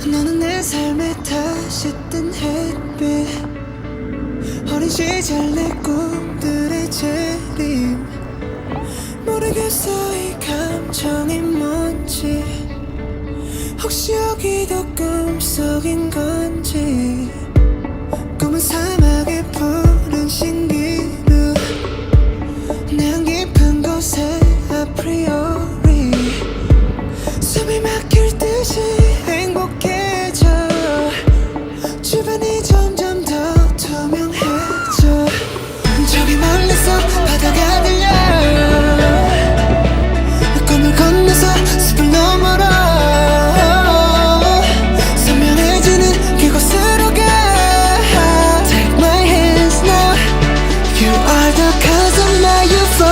밤에 다시 뜬 햇빛. 어린 시절 내 꿈들의 재림. 모르겠어 이 감정이 뭔지. 혹시 여기도 꿈속인 건지. 꿈은 사막의 푸른 신기루. 내 깊은 곳에 아프리오 Cause I'm not your